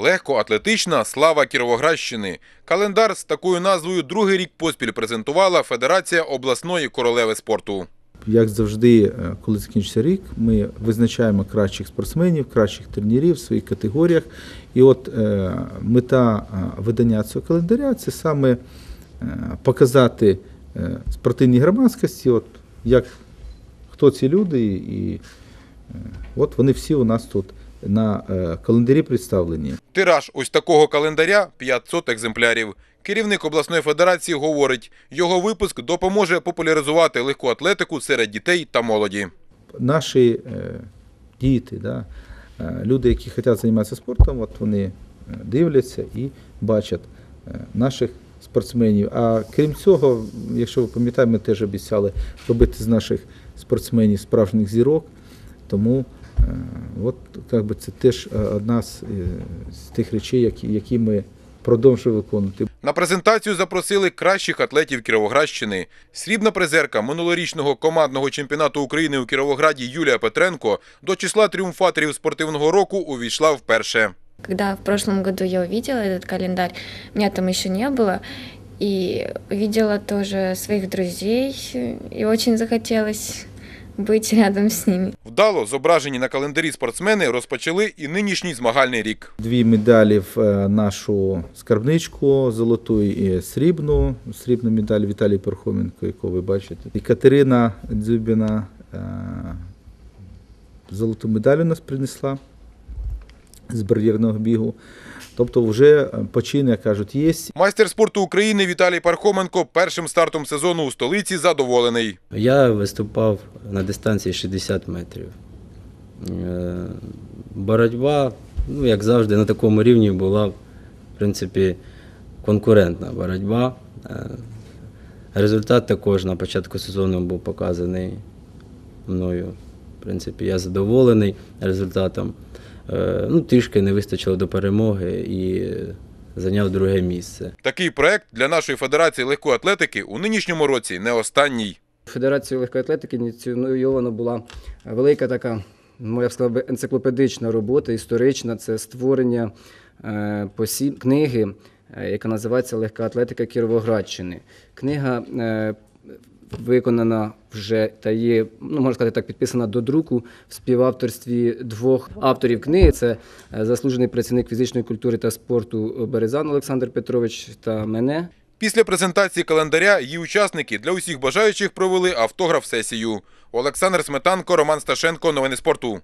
Легкоатлетична слава Кіровоградщини. Календар з такою назвою другий рік поспіль презентувала Федерація обласної королеви спорту. Як завжди, е, коли закінчиться рік, ми визначаємо кращих спортсменів, кращих тренерів в своїх категоріях. І от е, мета е, видання цього календаря це саме показати спортивній громадськості, от, як, хто ці люди, і от вони всі у нас тут на е, календарі представлені. Тираж ось такого календаря 500 екземплярів. Керівник обласної федерації говорить, його випуск допоможе популяризувати легку атлетику серед дітей та молоді. наші е, діти, да, е, люди, які хочуть займатися спортом, от вони дивляться і бачать наших спортсменів. А крім цього, якщо ви пам'ятаєте, ми теж обіцяли робити з наших спортсменів справжніх зірок. Тому от, як би, це теж е, одна з, е, з тих речей, які, які ми продовжуємо виконувати. На презентацію запросили кращих атлетів Кіровоградщини. Срібна призерка минулорічного командного чемпіонату України у Кіровограді Юлія Петренко до числа тріумфаторів спортивного року увійшла вперше. Когда в прошлом году я увидела этот календарь, меня там еще не было, и увидела тоже своих друзей, и очень захотелось быть рядом с ними. Вдало зображені на календарі спортсмени розпочали і нинішній змагальний рік. Дві медалі в е, нашу скарбничку, золоту і срібну. Срібну медаль Віталій Перхоменко, яку ви бачите. І Катерина Дзюбіна е, золоту медаль у нас принесла з бар'єрного бігу. Тобто вже е, почин, як кажуть, є. Майстер спорту України Віталій Пархоменко першим стартом сезону у столиці задоволений. Я виступав на дистанції 60 метрів. Е, Боротьба, ну, як завжди, на такому рівні була, в принципі, конкурентна боротьба. Е, Результат також на початку сезону був показаний мною. В принципі, я задоволений результатом. Е, Ну, трішки не вистачило до перемоги і зайняв друге місце. Такий проект для нашої федерації легкої атлетики у нинішньому році не останній. Федерацією легкої атлетики ініційована була велика така, ну, я б сказав, би, енциклопедична робота, історична. Це створення е, посіб книги, е, яка називається Легка атлетика Кіровоградщини. Книга е, виконана вже та є, ну можна сказати так, підписана до друку в співавторстві двох авторів книги. Це е, заслужений працівник фізичної культури та спорту Березан Олександр Петрович та мене. Після презентації календаря її учасники для усіх бажаючих провели автограф-сесію. Олександр Сметанко, Роман Сташенко. Новини спорту.